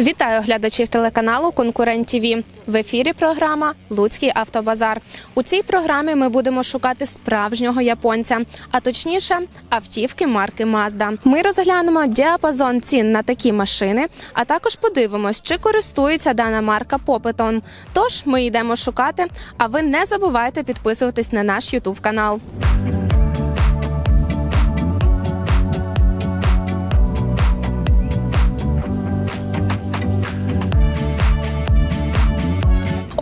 Вітаю глядачів телеканалу Конкурент ТВ. В ефірі програма Луцький автобазар. У цій програмі ми будемо шукати справжнього японця, а точніше автівки марки Mazda. Ми розглянемо діапазон цін на такі машини, а також подивимось, чи користується дана марка попитом. Тож ми йдемо шукати. А ви не забувайте підписуватись на наш Ютуб канал.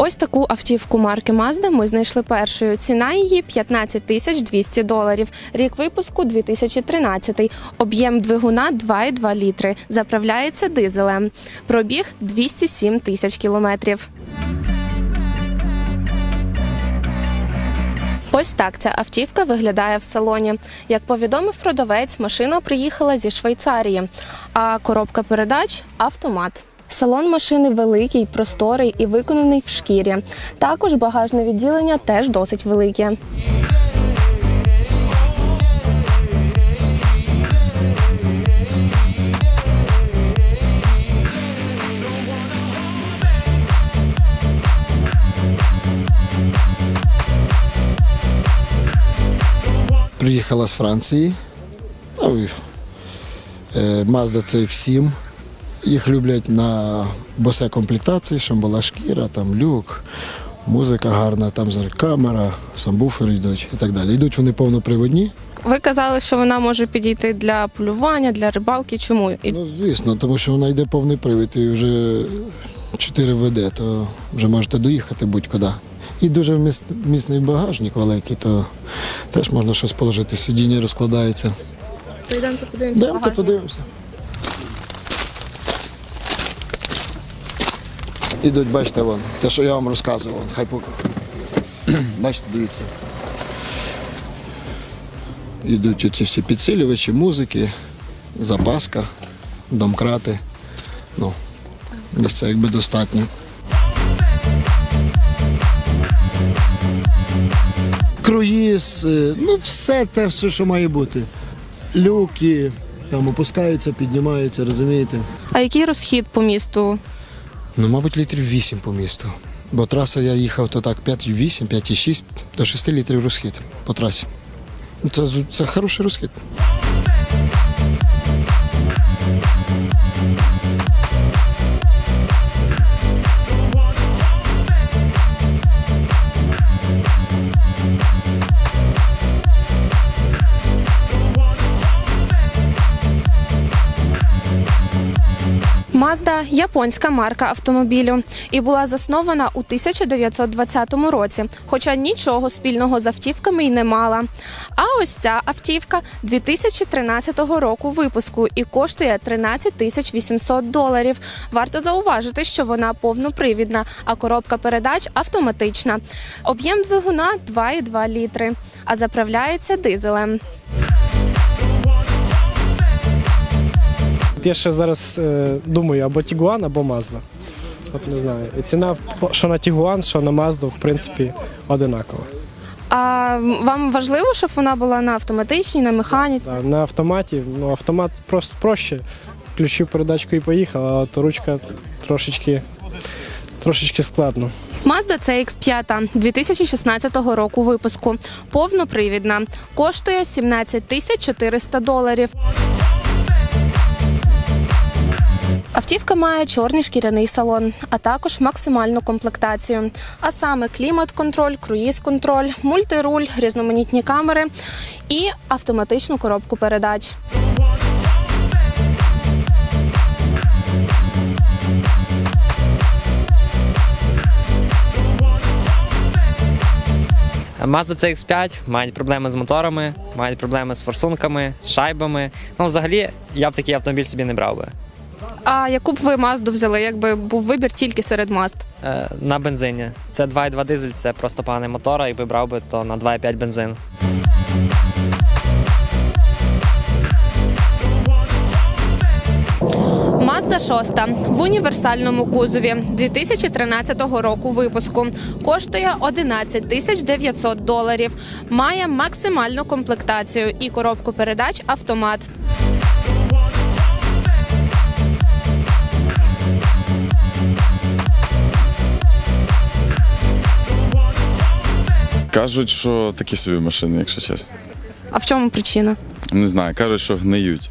Ось таку автівку марки Mazda ми знайшли першою. Ціна її 15 тисяч 200 доларів. Рік випуску 2013. Об'єм двигуна 2,2 літри. Заправляється дизелем. Пробіг 207 тисяч кілометрів. Ось так ця автівка виглядає в салоні. Як повідомив продавець, машина приїхала зі Швейцарії, а коробка передач автомат. Салон машини великий, просторий і виконаний в шкірі. Також багажне відділення теж досить велике. Приїхала з Франції. Ну, е, Mazda CX-7. Їх люблять на босе комплектації, щоб була шкіра, там люк, музика гарна, там камера, самбуфери йдуть і так далі. Йдуть вони повноприводні. Ви казали, що вона може підійти для полювання, для рибалки. Чому? Ну, звісно, тому що вона йде повний привід і вже 4 ВД, то вже можете доїхати будь-куди. І дуже міцний багажник великий, то теж можна щось положити. Сидіння розкладається. Йдемте подивимося. Йдемте подивимося. Ідуть, бачите, вон, те, що я вам розказував, хай поки. Бачите, дивіться. Ідуть оці всі підсилювачі, музики, запаска, домкрати. Ну, місця якби достатньо. Круїз, е, ну все те, все, що має бути. Люки, там опускаються, піднімаються, розумієте? А який розхід по місту? Ну, мабуть, літрів 8 по місту. Бо траса я їхав то так 5,8, 5,6 до 6 літрів розхід по трасі. Це, це хороший розхід. Mazda – японська марка автомобілю і була заснована у 1920 році, хоча нічого спільного з автівками й не мала. А ось ця автівка 2013 року випуску і коштує 13 тисяч 800 доларів. Варто зауважити, що вона повнопривідна, а коробка передач автоматична. Об'єм двигуна 2,2 літри, а заправляється дизелем. Я ще зараз е, думаю або Тігуан, або Mazda. От не знаю. І ціна що на Тігуан, що на Mazda, в принципі, одинакова. А вам важливо, щоб вона була на автоматичній, на механіці? Да, на автоматі, ну автомат просто проще. Включив передачку і поїхав, а то ручка трошечки, трошечки складно. Mazda CX-5 2016 року випуску. Повнопривідна. Коштує 17 тисяч 400 доларів. Автівка має чорний шкіряний салон, а також максимальну комплектацію. А саме клімат-контроль, круїз-контроль, мультируль, різноманітні камери і автоматичну коробку передач. Mazda CX-5 мають проблеми з моторами, мають проблеми з форсунками, шайбами. Ну, взагалі, я б такий автомобіль собі не брав би. А яку б ви Mazda взяли, якби був вибір тільки серед Mazd? Е, на бензині. Це 2,2 дизель, це просто поганий мотор, а якби брав би, то на 2,5 бензин. Mazda 6 в універсальному кузові 2013 року випуску. Коштує 11 тисяч 900 доларів. Має максимальну комплектацію і коробку передач автомат. Кажуть, що такі собі машини, якщо чесно. А в чому причина? Не знаю, кажуть, що гниють.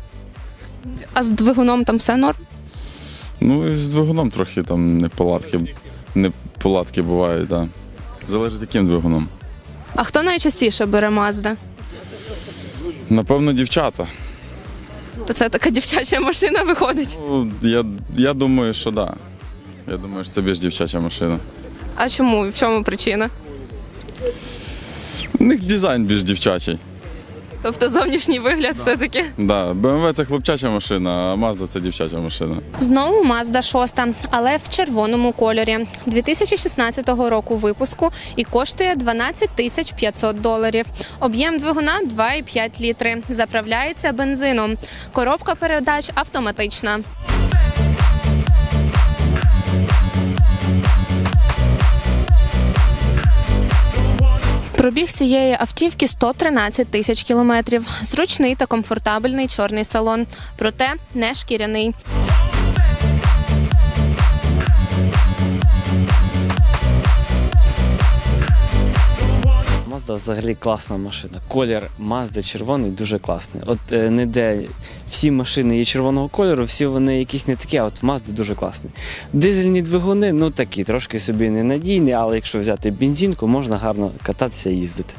А з двигуном там все норм? Ну і з двигуном трохи там неполадки, неполадки бувають, так. Да. Залежить яким двигуном. А хто найчастіше бере Мазда? Напевно, дівчата. То це така дівчача машина виходить. Ну, я, я думаю, що так. Да. Я думаю, що це більш дівчача машина. А чому? В чому причина? У них дизайн більш дівчачий. Тобто зовнішній вигляд все-таки. Да, BMW це хлопчача машина, а Mazda це дівчача машина. Знову Mazda 6, але в червоному кольорі 2016 року випуску і коштує 12 тисяч 500 доларів. Об'єм двигуна 2,5 літри. Заправляється бензином. Коробка передач автоматична. Пробіг цієї автівки 113 тисяч кілометрів. Зручний та комфортабельний чорний салон, проте не шкіряний. Mazda взагалі класна машина. Колір Mazda червоний дуже класний. От е, не де всі машини є червоного кольору, всі вони якісь не такі, а от Mazda дуже класний. Дизельні двигуни, ну такі, трошки собі ненадійні, але якщо взяти бензинку, можна гарно кататися і їздити.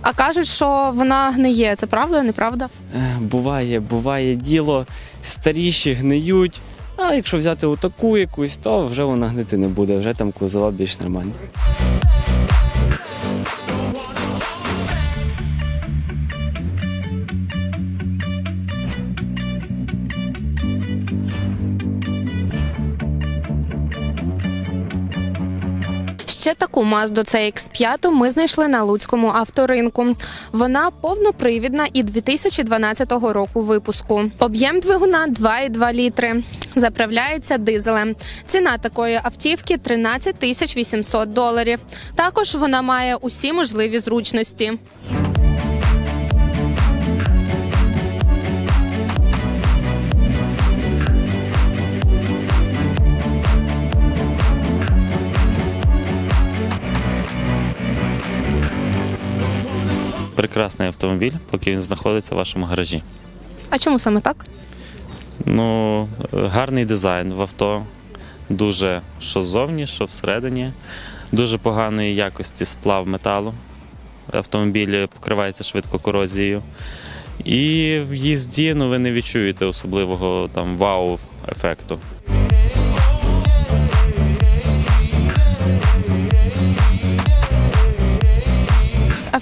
А кажуть, що вона гниє. Це правда, неправда? Е, Буває, буває діло, старіші гниють. А якщо взяти отаку якусь, то вже вона гнити не буде, вже там кузова більш нормальні. Ще таку Mazda CX-5 ми знайшли на Луцькому авторинку. Вона повнопривідна і 2012 року випуску. Об'єм двигуна 2,2 літри. Заправляється дизелем. Ціна такої автівки 13 тисяч 800 доларів. Також вона має усі можливі зручності. Прекрасний автомобіль, поки він знаходиться в вашому гаражі. А чому саме так? Ну, гарний дизайн в авто, дуже що ззовні, що всередині, дуже поганої якості сплав металу. Автомобіль покривається швидко корозією. І в їзді ну, ви не відчуєте особливого там вау-ефекту.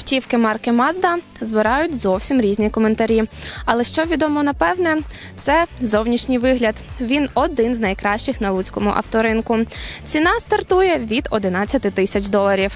Автівки марки Mazda збирають зовсім різні коментарі. Але що відомо напевне, це зовнішній вигляд. Він один з найкращих на луцькому авторинку. Ціна стартує від 11 тисяч доларів.